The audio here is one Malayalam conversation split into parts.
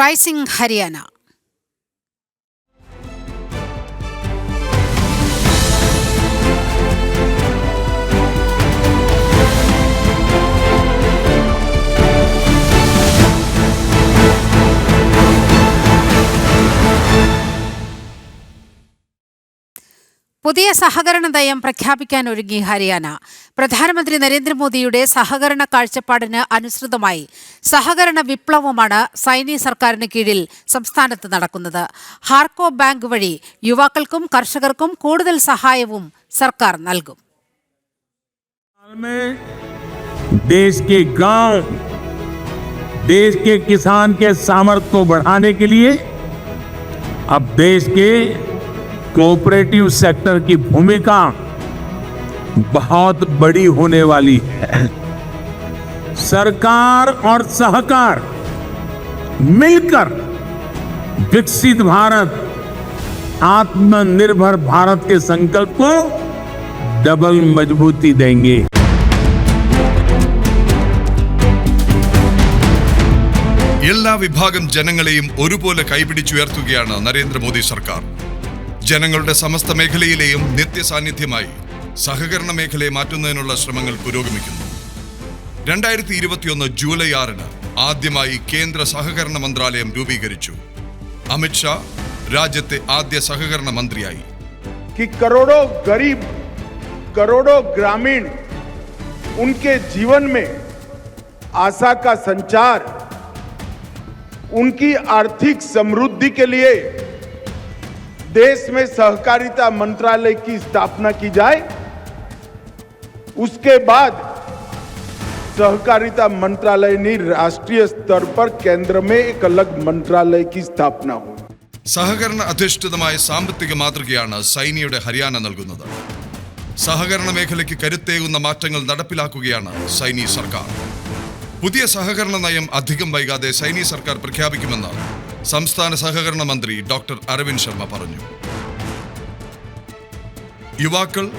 റൈസിംഗ് ഹരിയാന. പുതിയ സഹകരണ നയം പ്രഖ്യാപിക്കാൻ ഒരുങ്ങി ഹരിയാന പ്രധാനമന്ത്രി നരേന്ദ്രമോദിയുടെ സഹകരണ കാഴ്ചപ്പാടിന് അനുസൃതമായി സഹകരണ വിപ്ലവമാണ് സൈനി സർക്കാരിന് കീഴിൽ സംസ്ഥാനത്ത് നടക്കുന്നത് ഹാർക്കോ ബാങ്ക് വഴി യുവാക്കൾക്കും കർഷകർക്കും കൂടുതൽ സഹായവും സർക്കാർ നൽകും साल में देश के गांव देश के किसान के सामर्थ्य को बढ़ाने के लिए अब देश के कोऑपरेटिव सेक्टर की भूमिका बहुत बड़ी होने वाली है सरकार और सहकार मिलकर विकसित भारत आत्मनिर्भर भारत के संकल्प को डबल मजबूती देंगे എല്ലാ വിഭാഗം ജനങ്ങളെയും ഒരുപോലെ കൈപിടിച്ചുയർത്തുകയാണ് നരേന്ദ്രമോദി സർക്കാർ ജനങ്ങളുടെ സമസ്ത മേഖലയിലെയും നിത്യസാന്നിധ്യമായി സഹകരണ മേഖലയെ മാറ്റുന്നതിനുള്ള ശ്രമങ്ങൾ പുരോഗമിക്കുന്നു. രണ്ടായിരത്തി ഇരുപത്തിയൊന്ന് ജൂലൈ ആറിന് ആദ്യമായി കേന്ദ്ര സഹകരണ മന്ത്രാലയം രൂപീകരിച്ചു. അമിത്ഷാ രാജ്യത്തെ ആദ്യ സഹകരണ മന്ത്രിയായി. കരോടോ ഗരീബ് കരോടോ ഗ്രാമീൺ ഉൻകെ ജീവൻ മേ ആശാ സഞ്ചാർ ഉൻകി ആർഥിക സമൃദ്ധി ലിയേ देश में सहकारिता मंत्रालय की स्थापना की जाए उसके बाद सहकारिता मंत्रालय ने राष्ट्रीय स्तर पर केंद्र में एक अलग मंत्रालय की स्थापना हुई സഹകരണ അധിഷ്ഠിതമായ സാമ്പത്തിക മാതൃകയാണ് സൈനിയുടെ ഹരിയാന നൽകുന്നത് സഹകരണ മേഖലയ്ക്ക് കരുത്തേകുന്ന മാറ്റങ്ങൾ നടപ്പിലാക്കുകയാണ് സൈനി സർക്കാർ പുതിയ സഹകരണ നയം അധികം വൈകാതെ സൈനി സർക്കാർ പ്രഖ്യാപിക്കുമെന്ന് സംസ്ഥാന സഹകരണ മന്ത്രി ഡോക്ടർ അരവിന്ദ് ശർമ്മ പറഞ്ഞു. യുവാക്കൾ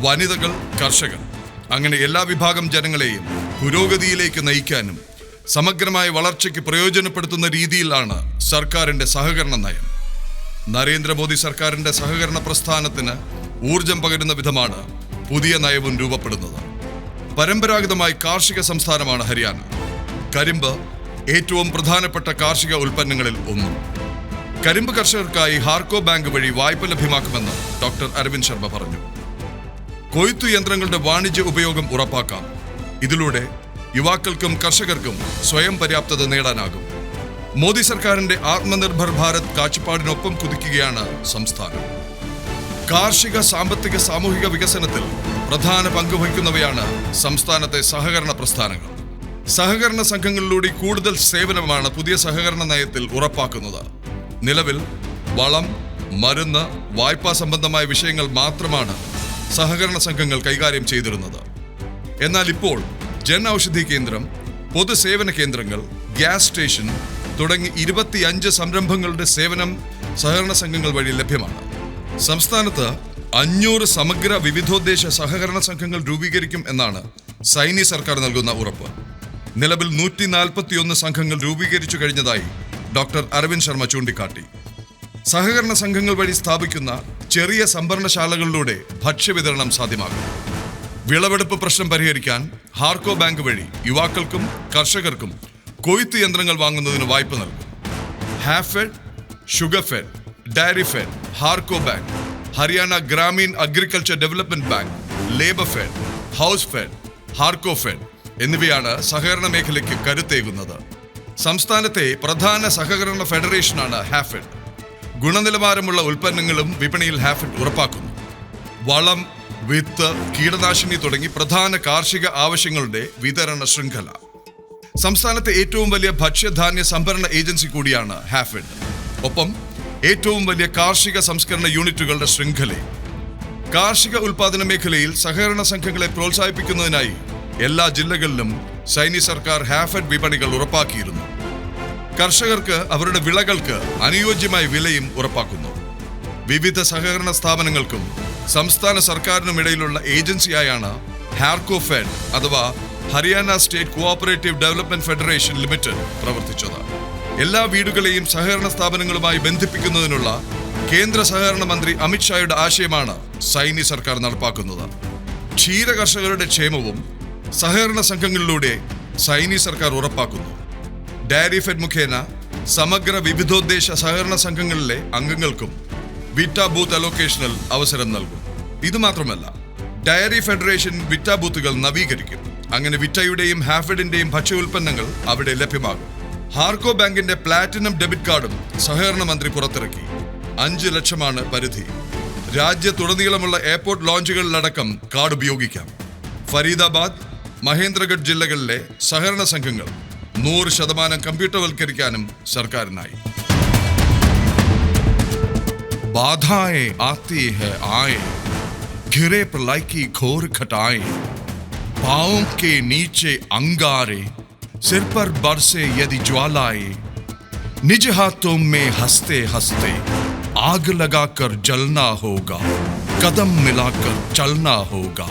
വനിതകൾ കർഷകർ അങ്ങനെ എല്ലാ വിഭാഗം ജനങ്ങളെയും പുരോഗതിയിലേക്ക് നയിക്കാനും സമഗ്രമായ വളർച്ചയ്ക്ക് പ്രയോജനപ്പെടുത്തുന്ന രീതിയിലാണ് സർക്കാരിന്റെ സഹകരണ നയം. നരേന്ദ്രമോദി സർക്കാരിന്റെ സഹകരണ പ്രസ്ഥാനത്തിന് ഊർജം പകരുന്ന വിധമാണ് പുതിയ നയവും രൂപപ്പെടുന്നത്. പരമ്പരാഗതമായി കാർഷിക സംസ്ഥാനമാണ് ഹരിയാന. കരിമ്പ് ഏറ്റവും പ്രധാനപ്പെട്ട കാർഷിക ഉൽപ്പന്നങ്ങളിൽ ഒന്നും. കരിമ്പ് കർഷകർക്കായി ഹാർക്കോ ബാങ്ക് വഴി വായ്പ ലഭ്യമാക്കുമെന്ന് ഡോക്ടർ അരവിന്ദ് ശർമ്മ പറഞ്ഞു. കൊയ്ത്തു യന്ത്രങ്ങളുടെ വാണിജ്യ ഉപയോഗം ഉറപ്പാക്കാം. ഇതിലൂടെ യുവാക്കൾക്കും കർഷകർക്കും സ്വയം പര്യാപ്തത നേടാനാകും. മോദി സർക്കാരിന്റെ ആത്മനിർഭർ ഭാരത് കാഴ്ചപ്പാടിനൊപ്പം കുതിക്കുകയാണ് സംസ്ഥാനം. കാർഷിക സാമ്പത്തിക സാമൂഹിക വികസനത്തിൽ പ്രധാന പങ്കുവഹിക്കുന്നവയാണ് സംസ്ഥാനത്തെ സഹകരണ പ്രസ്ഥാനങ്ങൾ. സഹകരണ സംഘങ്ങളിലൂടെ കൂടുതൽ സേവനമാണ് പുതിയ സഹകരണ നയത്തിൽ ഉറപ്പാക്കുന്നത്. നിലവിൽ വളം മരുന്ന് വായ്പാ സംബന്ധമായ വിഷയങ്ങൾ മാത്രമാണ് സഹകരണ സംഘങ്ങൾ കൈകാര്യം ചെയ്തിരുന്നത്. എന്നാൽ ഇപ്പോൾ ജൻ ഔഷധി കേന്ദ്രം പൊതുസേവന കേന്ദ്രങ്ങൾ ഗ്യാസ് സ്റ്റേഷൻ തുടങ്ങി ഇരുപത്തിയഞ്ച് സംരംഭങ്ങളുടെ സേവനം സഹകരണ സംഘങ്ങൾ വഴി ലഭ്യമാണ്. സംസ്ഥാനത്ത് അഞ്ഞൂറ് സമഗ്ര വിവിധോദ്ദേശ സഹകരണ സംഘങ്ങൾ രൂപീകരിക്കും എന്നാണ് സൈനി സർക്കാർ നൽകുന്ന ഉറപ്പ്. നിലവിൽ നൂറ്റി നാൽപ്പത്തിയൊന്ന് സംഘങ്ങൾ രൂപീകരിച്ചു കഴിഞ്ഞതായി ഡോക്ടർ അരവിന്ദ് ശർമ്മ ചൂണ്ടിക്കാട്ടി. സഹകരണ സംഘങ്ങൾ വഴി സ്ഥാപിക്കുന്ന ചെറിയ സംഭരണശാലകളിലൂടെ ഭക്ഷ്യവിതരണം സാധ്യമാകും. വിളവെടുപ്പ് പ്രശ്നം പരിഹരിക്കാൻ ഹാർക്കോ ബാങ്ക് വഴി യുവാക്കൾക്കും കർഷകർക്കും കൊയ്ത്ത് യന്ത്രങ്ങൾ വാങ്ങുന്നതിന് വായ്പ നൽകും. Hafed sugar fed dairy fed Harco bank Haryana Gramin agriculture development bank labour fed house fed Harco fed എന്നിവയാണ് സഹകരണ മേഖലയ്ക്ക് കരുത്തേകുന്നത്. സംസ്ഥാനത്തെ പ്രധാന സഹകരണ ഫെഡറേഷനാണ് ഹാഫിഡ്. ഗുണനിലവാരമുള്ള ഉൽപ്പന്നങ്ങളും വിപണിയിൽ ഹാഫിഡ് ഉറപ്പാക്കുന്നു. വളം വിത്ത് കീടനാശിനി തുടങ്ങി പ്രധാന കാർഷിക ആവശ്യങ്ങളുടെ വിതരണ ശൃംഖല. സംസ്ഥാനത്തെ ഏറ്റവും വലിയ ഭക്ഷ്യധാന്യ സംഭരണ ഏജൻസി കൂടിയാണ് ഹാഫിഡ്. ഒപ്പം ഏറ്റവും വലിയ കാർഷിക സംസ്കരണ യൂണിറ്റുകളുടെ ശൃംഖല കാർഷിക ഉൽപാദന മേഖലയിൽ സഹകരണ സംഘങ്ങളെ പ്രോത്സാഹിപ്പിക്കുന്നതിനായി എല്ലാ ജില്ലകളിലും സൈനി സർക്കാർ ഹാഫഡ് വിപണികൾ ഉറപ്പാക്കിയിരുന്നു. കർഷകർക്ക് അവരുടെ വിളകൾക്ക് അനുയോജ്യമായ വിലയും ഉറപ്പാക്കുന്നു. വിവിധ സഹകരണ സ്ഥാപനങ്ങൾക്കും സംസ്ഥാന സർക്കാരിനും ഇടയിലുള്ള ഏജൻസിയായാണ് ഹാർക്കോ ഫെഡ് അഥവാ Haryana state cooperative development federation limited പ്രവർത്തിച്ചത്. എല്ലാ വീടുകളെയും സഹകരണ സ്ഥാപനങ്ങളുമായി ബന്ധിപ്പിക്കുന്നതിനുള്ള കേന്ദ്ര സഹകരണ മന്ത്രി അമിത്ഷായുടെ ആശയമാണ് സൈനി സർക്കാർ നടപ്പാക്കുന്നത്. ക്ഷീര കർഷകരുടെ ക്ഷേമവും സഹകരണ സംഘങ്ങളിലൂടെ സൈനി സർക്കാർ ഉറപ്പാക്കുന്നു. ഡയറി ഫെഡ് മുഖേന സമഗ്ര വിവിധോദ്ദേശ സഹകരണ സംഘങ്ങളിലെ അംഗങ്ങൾക്കും വിറ്റ ബൂത്ത് അലോക്കേഷനിൽ അവസരം നൽകും. ഇത് മാത്രമല്ല ഡയറി ഫെഡറേഷൻ വിറ്റ ബൂത്തുകൾ നവീകരിക്കും. അങ്ങനെ വിറ്റയുടെയും ഹാഫിഡിന്റെയും ഭക്ഷ്യ ഉൽപ്പന്നങ്ങൾ അവിടെ ലഭ്യമാകും. ഹാർക്കോ ബാങ്കിന്റെ പ്ലാറ്റിനം ഡെബിറ്റ് കാർഡും സഹകരണ മന്ത്രി പുറത്തിറക്കി. അഞ്ച് ലക്ഷമാണ് പരിധി. രാജ്യത്തുടനീളമുള്ള എയർപോർട്ട് ലോഞ്ചുകളിലടക്കം കാർഡ് ഉപയോഗിക്കാം. ഫരീദാബാദ് മഹേന്ദ്രഗഡ് ജില്ലകളിലെ സഹകരണ സംഘങ്ങൾ നൂറ് ശതമാനം കമ്പ്യൂട്ടർവൽക്കരിക്കാനും സർക്കാരിനായി बाधाएं आती है आए घिरे प्रलय की घोर घटाएं पाओं के नीचे अंगारे सिर पर बरसे यदि ज्वालाए निज हाथों में हंसते हंसते आग लगाकर जलना होगा कदम मिलाकर चलना होगा